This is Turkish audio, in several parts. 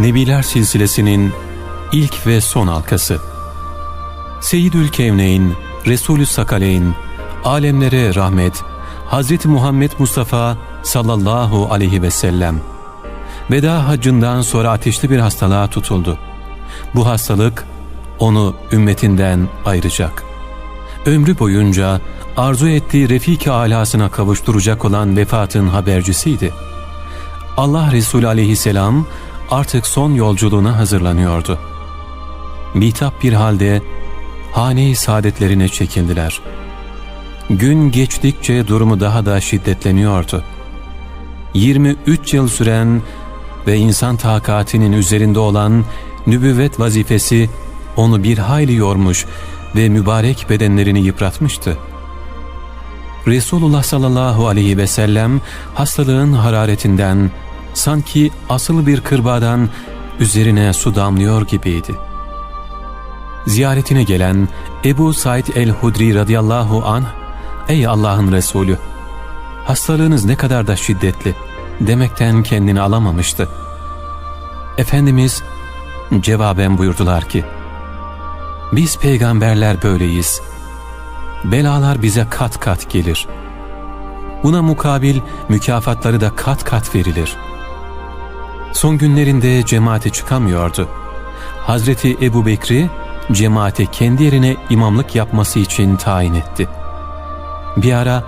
Nebiler silsilesinin ilk ve son halkası. Seyyidül Kevneyn, Resulü Sakaleyn, alemlere rahmet, Hz. Muhammed Mustafa sallallahu aleyhi ve sellem. Veda haccından sonra ateşli bir hastalığa tutuldu. Bu hastalık onu ümmetinden ayıracak. Ömrü boyunca arzu ettiği refik-i alasına kavuşturacak olan vefatın habercisiydi. Allah Resulü aleyhisselam artık son yolculuğuna hazırlanıyordu. Bitap bir halde hane-i saadetlerine çekildiler. Gün geçtikçe durumu daha da şiddetleniyordu. 23 yıl süren ve insan takatinin üzerinde olan nübüvvet vazifesi onu bir hayli yormuş ve mübarek bedenlerini yıpratmıştı. Resulullah sallallahu aleyhi ve sellem hastalığın hararetinden sanki asıl bir kırbadan üzerine su damlıyor gibiydi. Ziyaretine gelen Ebu Said el-Hudri radıyallahu anh, ''Ey Allah'ın Resulü, hastalığınız ne kadar da şiddetli.'' demekten kendini alamamıştı. Efendimiz cevaben buyurdular ki, ''Biz peygamberler böyleyiz. Belalar bize kat kat gelir. Buna mukabil mükafatları da kat kat verilir.'' Son günlerinde cemaate çıkamıyordu. Hazreti Ebu Bekri cemaate kendi yerine imamlık yapması için tayin etti. Bir ara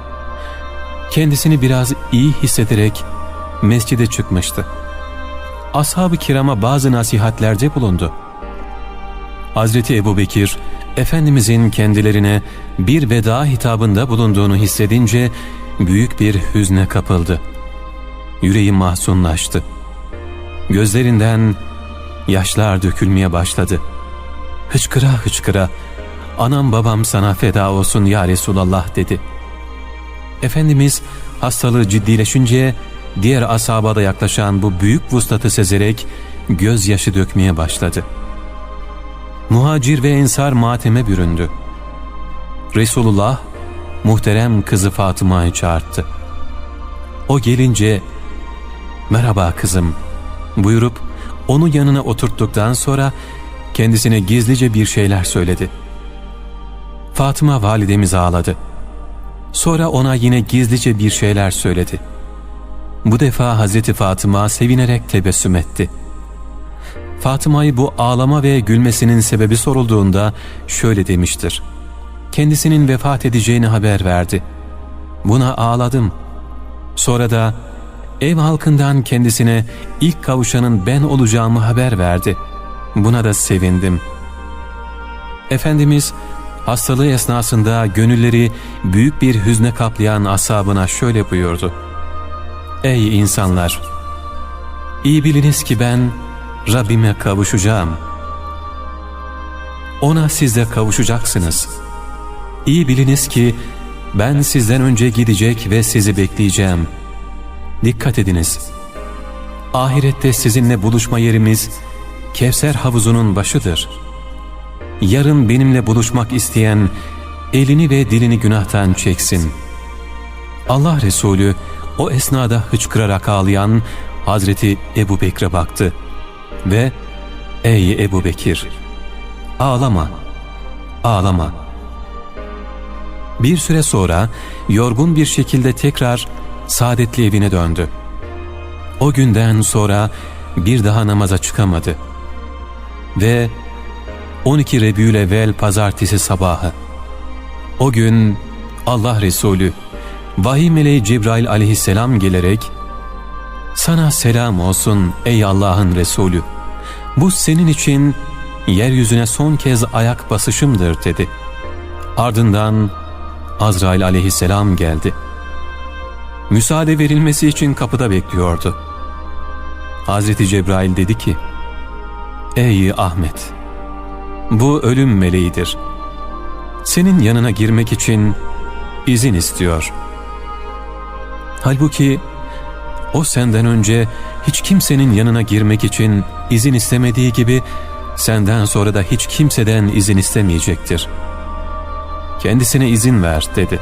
kendisini biraz iyi hissederek mescide çıkmıştı. Ashab-ı kirama bazı nasihatlerde bulundu. Hazreti Ebu Bekir, Efendimizin kendilerine bir veda hitabında bulunduğunu hissedince büyük bir hüzne kapıldı. Yüreği mahzunlaştı. Gözlerinden yaşlar dökülmeye başladı. Hıçkıra hıçkıra, anam babam sana feda olsun ya Resulallah dedi. Efendimiz hastalığı ciddileşince diğer asaba da yaklaşan bu büyük vuslatı sezerek gözyaşı dökmeye başladı. Muhacir ve ensar mateme büründü. Resulullah muhterem kızı Fatıma'yı çağırdı. O gelince merhaba kızım buyurup onu yanına oturttuktan sonra kendisine gizlice bir şeyler söyledi. Fatıma validemiz ağladı. Sonra ona yine gizlice bir şeyler söyledi. Bu defa Hazreti Fatıma sevinerek tebessüm etti. Fatıma'yı bu ağlama ve gülmesinin sebebi sorulduğunda şöyle demiştir. Kendisinin vefat edeceğini haber verdi. Buna ağladım. Sonra da ev halkından kendisine ilk kavuşanın ben olacağımı haber verdi. Buna da sevindim. Efendimiz hastalığı esnasında gönülleri büyük bir hüzne kaplayan asabına şöyle buyurdu. Ey insanlar! İyi biliniz ki ben Rabbime kavuşacağım. Ona siz de kavuşacaksınız. İyi biliniz ki ben sizden önce gidecek ve sizi bekleyeceğim. Dikkat ediniz. Ahirette sizinle buluşma yerimiz Kevser havuzunun başıdır. Yarın benimle buluşmak isteyen elini ve dilini günahtan çeksin. Allah Resulü o esnada hıçkırarak ağlayan Hazreti Ebu Bekir'e baktı ve ''Ey Ebu Bekir, ağlama, ağlama.'' Bir süre sonra yorgun bir şekilde tekrar saadetli evine döndü. O günden sonra bir daha namaza çıkamadı. Ve 12 Rebü'l-Evvel pazartesi sabahı. O gün Allah Resulü vahiy meleği Cebrail aleyhisselam gelerek ''Sana selam olsun ey Allah'ın Resulü. Bu senin için yeryüzüne son kez ayak basışımdır.'' dedi. Ardından Azrail aleyhisselam geldi. Müsaade verilmesi için kapıda bekliyordu. Hazreti Cebrail dedi ki, ''Ey Ahmet, bu ölüm meleğidir. Senin yanına girmek için izin istiyor.'' Halbuki o senden önce hiç kimsenin yanına girmek için izin istemediği gibi senden sonra da hiç kimseden izin istemeyecektir. Kendisine izin ver dedi.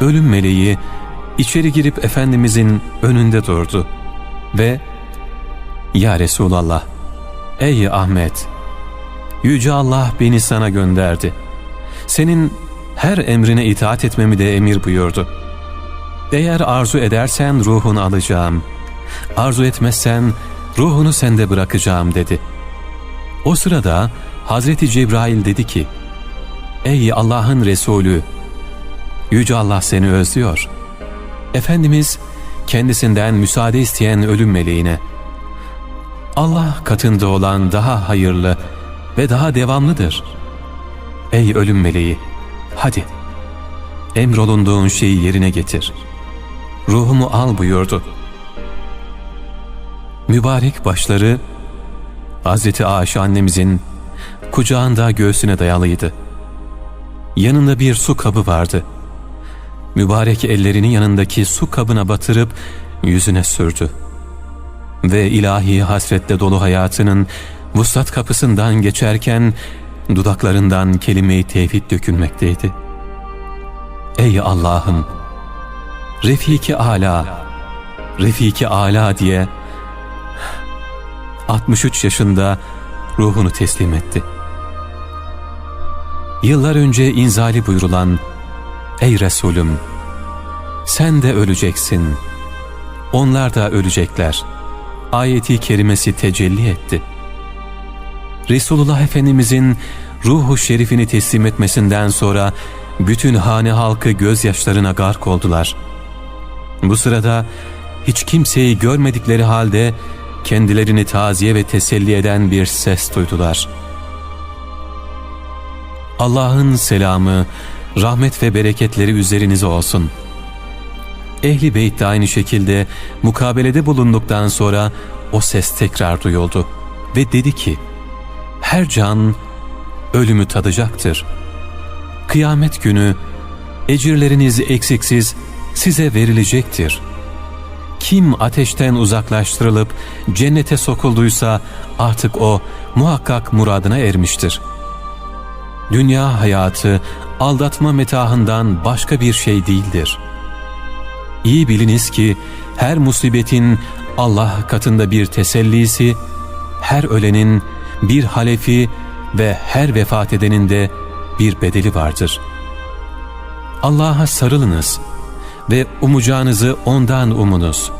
Ölüm meleği içeri girip Efendimizin önünde durdu ve ''Ya Resulallah, ey Ahmet, Yüce Allah beni sana gönderdi. Senin her emrine itaat etmemi de emir buyurdu. Eğer arzu edersen ruhunu alacağım. Arzu etmezsen ruhunu sende bırakacağım dedi. O sırada Hazreti Cebrail dedi ki, Ey Allah'ın Resulü! Yüce Allah seni özlüyor. Efendimiz kendisinden müsaade isteyen ölüm meleğine, Allah katında olan daha hayırlı ve daha devamlıdır. Ey ölüm meleği! Hadi, emrolunduğun şeyi yerine getir. Ruhumu al buyurdu. Mübarek başları Hazreti Ayşe annemizin kucağında göğsüne dayalıydı. Yanında bir su kabı vardı. Mübarek ellerinin yanındaki su kabına batırıp yüzüne sürdü. Ve ilahi hasretle dolu hayatının vuslat kapısından geçerken dudaklarından kelime-i tevhid dökülmekteydi. Ey Allah'ım! Refiki Ala, Refiki Ala diye 63 yaşında ruhunu teslim etti. Yıllar önce inzali buyurulan Ey Resulüm! Sen de öleceksin. Onlar da ölecekler. Ayeti kerimesi tecelli etti. Resulullah Efendimizin ruhu şerifini teslim etmesinden sonra bütün hane halkı gözyaşlarına gark oldular. Bu sırada hiç kimseyi görmedikleri halde kendilerini taziye ve teselli eden bir ses duydular. Allah'ın selamı, rahmet ve bereketleri üzerinize olsun. Ehli Beyt de aynı şekilde mukabelede bulunduktan sonra o ses tekrar duyuldu ve dedi ki, her can ölümü tadacaktır. Kıyamet günü ecirleriniz eksiksiz size verilecektir. Kim ateşten uzaklaştırılıp cennete sokulduysa artık o muhakkak muradına ermiştir. Dünya hayatı aldatma metahından başka bir şey değildir. İyi biliniz ki her musibetin Allah katında bir tesellisi, her ölenin bir halefi ve her vefat edenin de bir bedeli vardır. Allah'a sarılınız ve umacağınızı ondan umunuz.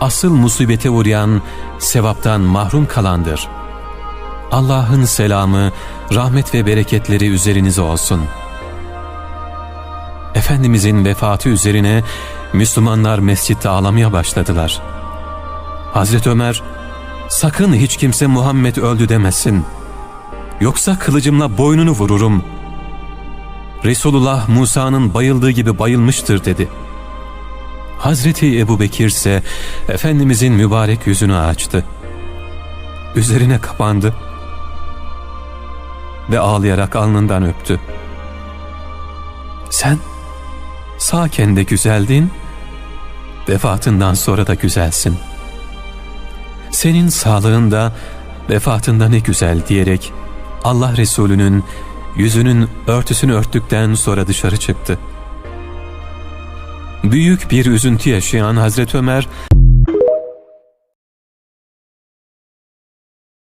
Asıl musibete uğrayan sevaptan mahrum kalandır. Allah'ın selamı, rahmet ve bereketleri üzerinize olsun. Efendimizin vefatı üzerine Müslümanlar mescitte ağlamaya başladılar. Hazreti Ömer, sakın hiç kimse Muhammed öldü demesin. Yoksa kılıcımla boynunu vururum. Resulullah Musa'nın bayıldığı gibi bayılmıştır dedi. Hazreti Ebu Bekir ise Efendimizin mübarek yüzünü açtı. Üzerine kapandı ve ağlayarak alnından öptü. Sen sağken de güzeldin, vefatından sonra da güzelsin. Senin sağlığında, vefatında ne güzel diyerek Allah Resulü'nün yüzünün örtüsünü örttükten sonra dışarı çıktı. Büyük bir üzüntü yaşayan Hazreti Ömer